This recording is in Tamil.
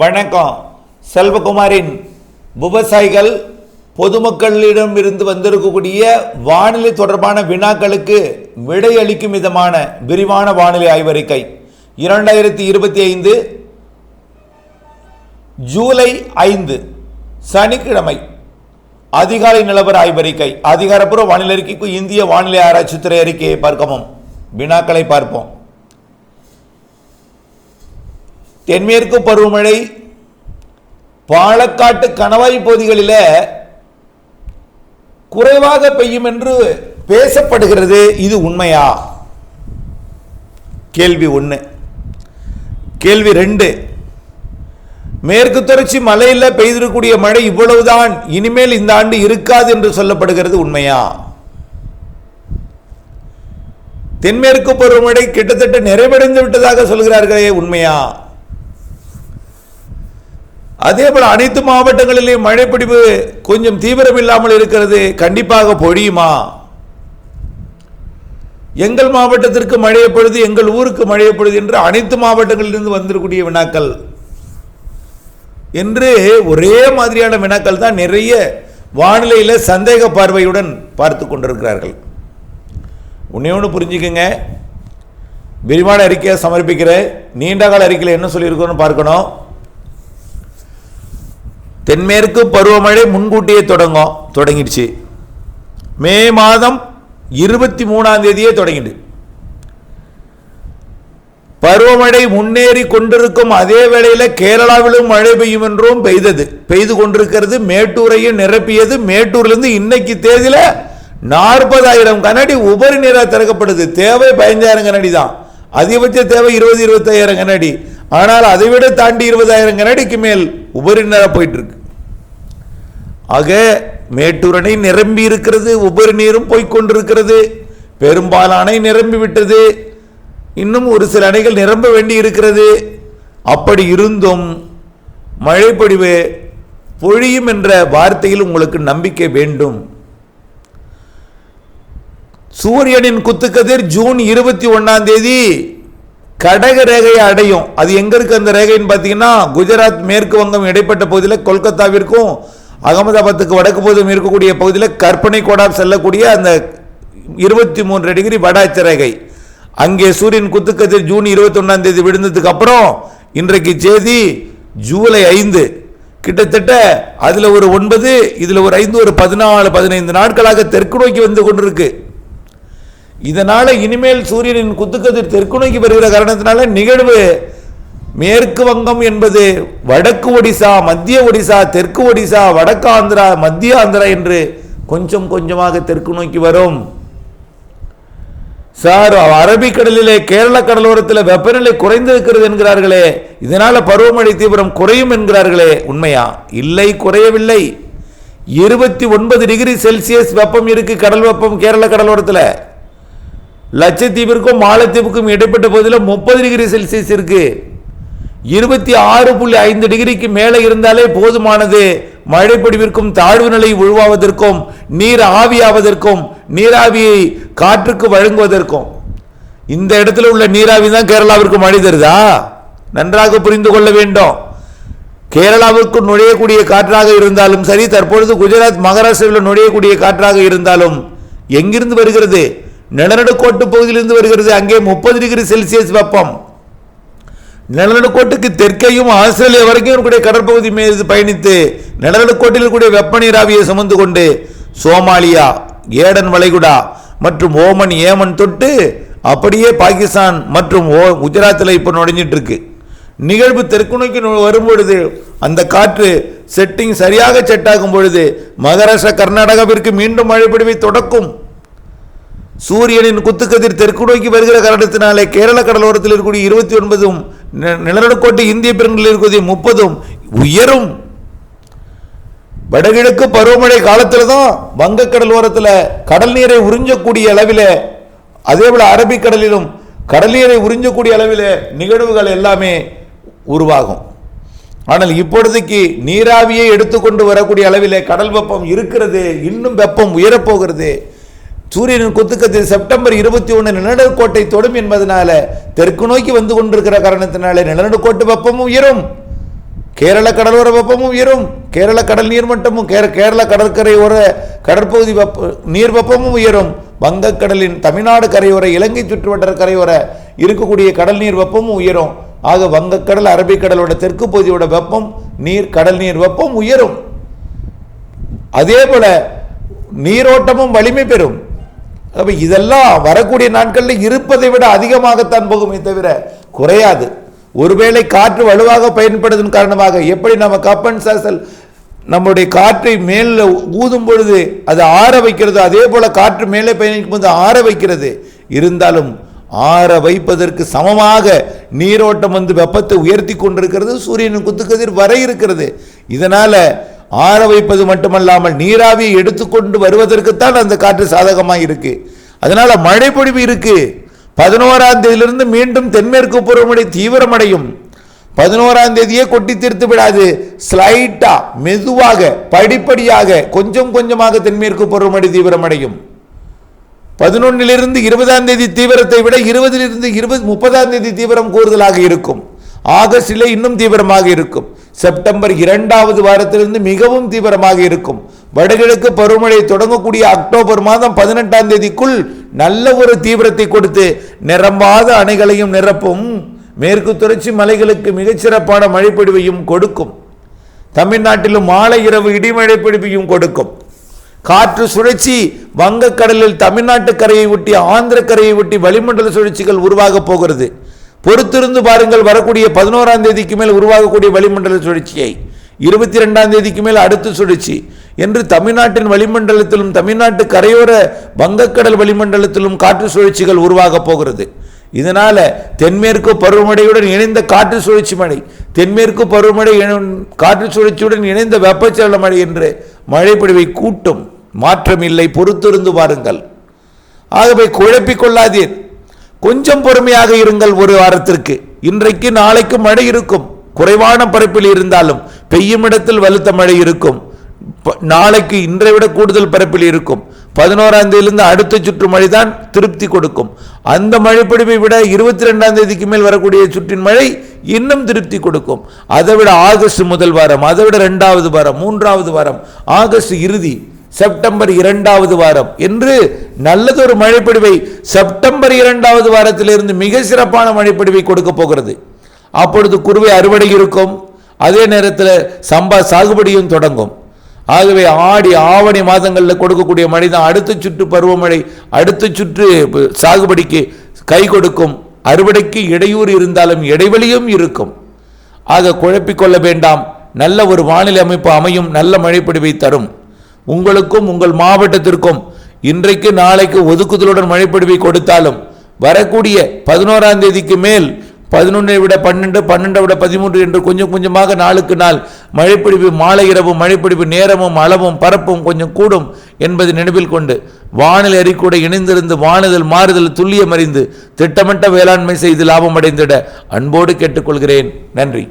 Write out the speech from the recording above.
வணக்கம். செல்வகுமாரின் விவசாயிகள் பொதுமக்களிடம் இருந்து வந்திருக்கக்கூடிய வானிலை தொடர்பான வினாக்களுக்கு விடையளிக்கும் விதமான விரிவான வானிலை ஆய்வறிக்கை. இரண்டாயிரத்தி இருபத்தி ஐந்து ஜூலை ஐந்து சனிக்கிழமை அதிகாலை நிலவர ஆய்வறிக்கை. அதிகாரப்பூர்வ வானிலை அறிக்கைக்கு இந்திய வானிலை ஆராய்ச்சித்துறை அறிக்கையை பார்க்கவும். வினாக்களை பார்ப்போம். தென்மேற்கு பருவமழை பாலக்காட்டு கணவாய் பகுதிகளில் குறைவாக பெய்யும் என்று பேசப்படுகிறது. இது உண்மையா? கேள்வி ஒன்று கேள்வி ரெண்டு. மேற்கு தொடர்ச்சி மலையில் பெய்திருக்கக்கூடிய மழை இவ்வளவுதான் இனிமேல் இந்த ஆண்டு இருக்காது என்று சொல்லப்படுகிறது உண்மையா? தென்மேற்கு பருவமழை கிட்டத்தட்ட நிறைவடைந்து விட்டதாக சொல்கிறார்களே உண்மையா? அதே போல் அனைத்து மாவட்டங்களிலேயும் மழைப்பிடிப்பு கொஞ்சம் தீவிரம் இல்லாமல் இருக்கிறது கண்டிப்பாக பொழியுமா? எங்கள் மாவட்டத்திற்கு மழை பொழுது எங்கள் ஊருக்கு மழை பொழுது என்று அனைத்து மாவட்டங்களிலிருந்து வந்திருக்கூடிய வினாக்கள். என்று ஒரே மாதிரியான வினாக்கள் தான் நிறைய வானிலையில் சந்தேக பார்வையுடன் பார்த்து கொண்டிருக்கிறார்கள். ஒண்ணே ஒன்று புரிஞ்சுக்கங்க. விரிவான அறிக்கையை சமர்ப்பிக்கிற நீண்ட கால அறிக்கையில் என்ன சொல்லியிருக்கோன்னு பார்க்கணும். தென்மேற்கு பருவமழை முன்கூட்டியே தொடங்கும் தொடங்கிடுச்சு. மே மாதம் இருபத்தி மூணாம் தேதியே தொடங்கிடு. பருவமழை முன்னேறி கொண்டிருக்கும் அதே வேளையில் கேரளாவிலும் மழை பெய்யும் என்றும் பெய்தது. பெய்து கொண்டிருக்கிறது மேட்டூரையும் நிரப்பியது. மேட்டூர்லேருந்து இன்னைக்கு தேதியில் நாற்பதாயிரம் கனடி உபரி நீராக திறக்கப்படுது. தேவை பதினஞ்சாயிரம் கனடி தான். அதிகபட்ச தேவை இருபது இருபத்தாயிரம் கனடி ஆனால் அதை விட தாண்டி இருபதாயிரம் கனடிக்கு மேல் உபரி நீராக போயிட்டு இருக்கு. ஆக மேட்டூரணை நிரம்பி இருக்கிறது உபரி நீரும் போய்கொண்டிருக்கிறது பெரும்பாலான அணை நிரம்பி விட்டது இன்னும் ஒரு சில அணைகள் நிரம்ப வேண்டி இருக்கிறது. அப்படி இருந்தும் மழைப்பொழிவு பொழியும் என்ற வார்த்தையில் உங்களுக்கு நம்பிக்கை வேண்டும். சூரியனின் குத்துக்கதிர் ஜூன் இருபத்தி ஒன்னாம் தேதி கடக ரேகையை அடையும். அது எங்க இருக்கு அந்த ரேகைன்னு பார்த்தீங்கன்னா குஜராத் மேற்கு வங்கம் இடைப்பட்ட பகுதியில் கொல்கத்தாவிற்கும் அகமதாபாத்துக்கு வடக்கு பகுதியும் இருக்கக்கூடிய பகுதியில் கற்பனை கோடாப் செல்லக்கூடிய அந்த இருபத்தி மூன்று டிகிரி வட அட்சரேகை அங்கே சூரியன் குத்துக்கதிர் ஜூன் இருபத்தொன்னாம் தேதி விழுந்ததுக்கு அப்புறம் இன்றைக்கு தேதி ஜூலை ஐந்து. கிட்டத்தட்ட அதில் ஒரு ஒன்பது இதில் ஒரு ஐந்து ஒரு பதினாலு பதினைந்து நாட்களாக தெற்கு நோக்கி வந்து கொண்டிருக்கு. இதனால் இனிமேல் சூரியனின் குத்துக்கதிர் தெற்கு நோக்கி வருகிற காரணத்தினால நிகழ்வு மேற்கு வங்கம் என்பது வடக்கு ஒடிசா மத்திய ஒடிசா தெற்கு ஒடிசா வடக்கு ஆந்திரா மத்திய ஆந்திரா என்று கொஞ்சம் கொஞ்சமாக தெற்கு நோக்கி வரும். சார் அரபிக்கடலிலே கேரள கடலோரத்தில் வெப்பநிலை குறைந்திருக்கிறது என்கிறார்களே. இதனால பருவமழை தீவிரம் குறையும் என்கிறார்களே. உண்மையா? இல்லை குறையவில்லை. இருபத்தி ஒன்பது டிகிரி செல்சியஸ் வெப்பம் இருக்கு கடல் வெப்பம் கேரள கடலோரத்தில். லட்சத்தீவிற்கும் மாலத்தீவுக்கும் இடைப்பட்ட பகுதியில் முப்பது டிகிரி செல்சியஸ் இருக்குது இருபத்தி ஆறு புள்ளி ஐந்து டிகிரிக்கு மேலே இருந்தாலே போதுமானது. மழைப்பொடிவிற்கும் தாழ்வு நிலை உருவாவதற்கும் நீர் ஆவியாவதற்கும் நீராவியை காற்றுக்கு வழங்குவதற்கும். இந்த இடத்துல உள்ள நீராவி தான் கேரளாவிற்கு மழை தருதா? நன்றாக புரிந்து கொள்ள வேண்டும். கேரளாவிற்கு நுழையக்கூடிய காற்றாக இருந்தாலும் சரி தற்பொழுது குஜராத் மகாராஷ்டிராவில் நுழையக்கூடிய காற்றாக இருந்தாலும் எங்கிருந்து வருகிறது? நிலநடுக்கோட்டு பகுதியிலிருந்து வருகிறது. அங்கே முப்பது டிகிரி செல்சியஸ் வெப்பம். நிலநடுக்கோட்டுக்கு தெற்கையும் ஆஸ்திரேலியா வரைக்கும் இருக்கக்கூடிய கடற்பகுதி மீது பயணித்து நிலநடுக்கோட்டில் இருக்கக்கூடிய வெப்ப நீராவியை சுமந்து கொண்டு சோமாலியா ஏடன் வளைகுடா மற்றும் ஓமன் ஏமன் தொட்டு அப்படியே பாகிஸ்தான் மற்றும் ஓ குஜராத்தில் இப்போ நுழைஞ்சிட்டு இருக்கு நிகழ்வு தெற்கு நோக்கி வரும்பொழுது அந்த காற்று செட்டிங் சரியாக செட் ஆகும் பொழுது மகாராஷ்டிரா கர்நாடகாவிற்கு மீண்டும் மழைப்பிடிவை தொடக்கும். சூரியனின் குத்துக்கதிர் தெற்கு நோக்கி வருகிற காரணத்தினாலே கேரள கடலோரத்தில் இருக்கக்கூடிய இருபத்தி ஒன்பதும் நிலநடுக்கோட்டு இந்திய பெருங்கடலில் இருக்கக்கூடிய முப்பதும் உயரும். வடகிழக்கு பருவமழை காலத்தில் தான் வங்கக்கடல் ஓரத்தில் கடல் நீரை உறிஞ்சக்கூடிய அளவில் அதே போல அரபிக்கடலிலும் கடல் நீரை உறிஞ்சக்கூடிய அளவில் நிகழ்வுகள் எல்லாமே உருவாகும். ஆனால் இப்பொழுதைக்கு நீராவியை எடுத்துக்கொண்டு வரக்கூடிய அளவில் கடல் வெப்பம் இருக்கிறது இன்னும் வெப்பம் உயரப்போகிறது சூரியனின் குத்துக்கத்தில் செப்டம்பர் இருபத்தி ஒன்று நிலநடுக்கோட்டை தொடும் என்பதனால தெற்கு நோக்கி வந்து கொண்டிருக்கிற காரணத்தினாலே நிலநடுக்கோட்டு வெப்பமும் உயரும். கேரள கடலோர வெப்பமும் உயரும். கேரள கடல் நீர்மட்டமும் கேர கேரள கடற்கரையோர கடற்பகுதி வெப்ப நீர் வெப்பமும் உயரும். வங்கக்கடலின் தமிழ்நாடு கரையோர இலங்கை சுற்றுவட்டார கரையோர இருக்கக்கூடிய கடல் நீர் வெப்பமும் உயரும். ஆக வங்கக்கடல் அரபிக்கடலோட தெற்கு பகுதியோட வெப்பம் நீர் கடல் நீர் வெப்பம் உயரும். அதே போல நீரோட்டமும் வலிமை பெறும். அப்ப இதெல்லாம் வரக்கூடிய நாட்களில் இருப்பதை விட அதிகமாகத்தான் போகுமே தவிர குறையாது. ஒருவேளை காற்று வலுவாக பயன்படுவதன் காரணமாக எப்படி நம்ம கப்பன் சாசல் நம்முடைய காற்றை மேல ஊதும் பொழுது அது ஆற வைக்கிறது அதே போல காற்று மேலே பயணிக்கும் போது ஆற வைக்கிறது. இருந்தாலும் ஆற வைப்பதற்கு சமமாக நீரோட்டம் வந்து வெப்பத்தை உயர்த்தி கொண்டிருக்கிறது சூரியனின் குத்துக்கதிர் வர இருக்கிறது. இதனால ஆற வைப்பது மட்டுமல்லாமல் நீராவியை எடுத்துக்கொண்டு வருவதற்குத்தான் அந்த காற்று சாதகமாக இருக்கு. அதனால மழை பொழிவு இருக்கு. பதினோராம் தேதியிலிருந்து மீண்டும் தென்மேற்கு பருவமழை தீவிரமடையும். பதினோராம் தேதியே கொட்டி தீர்த்து விடாது. ஸ்லைட்டா மெதுவாக படிப்படியாக கொஞ்சம் கொஞ்சமாக தென்மேற்கு பருவமழை தீவிரமடையும். பதினொன்னிலிருந்து இருபதாம் தேதி தீவிரத்தை விட இருபதிலிருந்து இருபது முப்பதாம் தேதி தீவிரம் கூடுதலாக இருக்கும். ஆகஸ்டில் இன்னும் தீவிரமாக இருக்கும். செப்டம்பர் இரண்டாவது வாரத்திலிருந்து மிகவும் தீவிரமாக இருக்கும். வடகிழக்கு பருவமழை தொடங்கக்கூடிய அக்டோபர் மாதம் பதினெட்டாம் தேதிக்குள் நல்ல ஒரு தீவிரத்தை கொடுத்து நிரம்பாத அணைகளையும் நிரப்பும். மேற்கு தொடர்ச்சி மலைகளுக்கு மிகச்சிறப்பான மழைப்பொழிவையும் கொடுக்கும். தமிழ்நாட்டிலும் மாலை இரவு இடிமழை பொழிவையும் கொடுக்கும். காற்று சுழற்சி வங்கக்கடலில் தமிழ்நாட்டு கரையை ஒட்டி ஆந்திர கரையை ஒட்டி வளிமண்டல சுழற்சிகள் உருவாக போகிறது. பொறுத்திருந்து பாருங்கள் வரக்கூடிய பதினோராம் தேதிக்கு மேல் உருவாகக்கூடிய வளிமண்டல சுழற்சியை. இருபத்தி ரெண்டாம் தேதிக்கு மேல் அடுத்த சுழற்சி. என்று தமிழ்நாட்டின் வளிமண்டலத்திலும் தமிழ்நாட்டு கரையோர வங்கக்கடல் வளிமண்டலத்திலும் காற்று சுழற்சிகள் உருவாக போகிறது. இதனால தென்மேற்கு பருவமழையுடன் இணைந்த காற்று சுழற்சி மழை தென்மேற்கு பருவமழை காற்று சுழற்சியுடன் இணைந்த வெப்பச்சலன மழை என்று மழைப்பொழிவை கூட்டும் மாற்றமில்லை. பொறுத்திருந்து பாருங்கள். ஆகவே குழப்பிக் கொள்ளாதீர். கொஞ்சம் பொறுமையாக இருங்கள் ஒரு வாரத்திற்கு. இன்றைக்கு நாளைக்கு மழை இருக்கும். குறைவான பரப்பில் இருந்தாலும் பெய்யும் இடத்தில் வலுத்த மழை இருக்கும். ப- நாளைக்கு இன்றை விட கூடுதல் பரப்பில் இருக்கும். பதினோராம் தேதியிலிருந்து அடுத்த சுற்று மழை தான் திருப்தி கொடுக்கும். அந்த மழைப்பிடிப்பை விட இருபத்தி ரெண்டாம் தேதிக்கு மேல் வரக்கூடிய சுற்றின் மழை இன்னும் திருப்தி கொடுக்கும். அதை விட ஆகஸ்ட் முதல் வாரம் அதை விட ரெண்டாவது வாரம் மூன்றாவது வாரம் ஆகஸ்ட் இறுதி செப்டம்பர் இரண்டாவது வாரம். என்று நல்லதொரு மழைப்பொழிவை செப்டம்பர் இரண்டாவது வாரத்திலிருந்து மிக சிறப்பான மழைப்பொழிவை கொடுக்க போகிறது. அப்பொழுது குறுவை அறுவடை இருக்கும். அதே நேரத்தில் சம்பா சாகுபடியும் தொடங்கும். ஆகவே ஆடி ஆவணி மாதங்களில் கொடுக்கக்கூடிய மழை தான் அடுத்த சுற்று பருவமழை அடுத்த சுற்று சாகுபடிக்கு கை கொடுக்கும். அறுவடைக்கு இடையூறு இருந்தாலும் இடைவெளியும் இருக்கும். ஆக குழப்பிக்கொள்ள வேண்டாம். நல்ல ஒரு வானிலை அமைப்பு அமையும் நல்ல மழைப்பிடிவை தரும். உங்களுக்கும் உங்கள் மாவட்டத்திற்கும் இன்றைக்கு நாளைக்கு ஒதுக்குதலுடன் மழைப்பொழிவை கொடுத்தாலும் வரக்கூடிய பதினோராம் தேதிக்கு மேல் பதினொன்றை விட பன்னெண்டு பன்னெண்டை விட பதிமூன்று என்று கொஞ்சம் கொஞ்சமாக நாளுக்கு நாள் மழைப்பிடிப்பு மாலை இரவு மழைப்பிடிப்பு நேரமும் அளவும் பரப்பும் கொஞ்சம் கூடும் என்பதை நினைவில் கொண்டு வானிலை அறிக்கூட இணைந்திருந்து வானிதழ் மாறுதல் துல்லியம் அறிந்து திட்டமிட்ட வேளாண்மை செய்து லாபம் அடைந்திட அன்போடு கேட்டுக்கொள்கிறேன். நன்றி.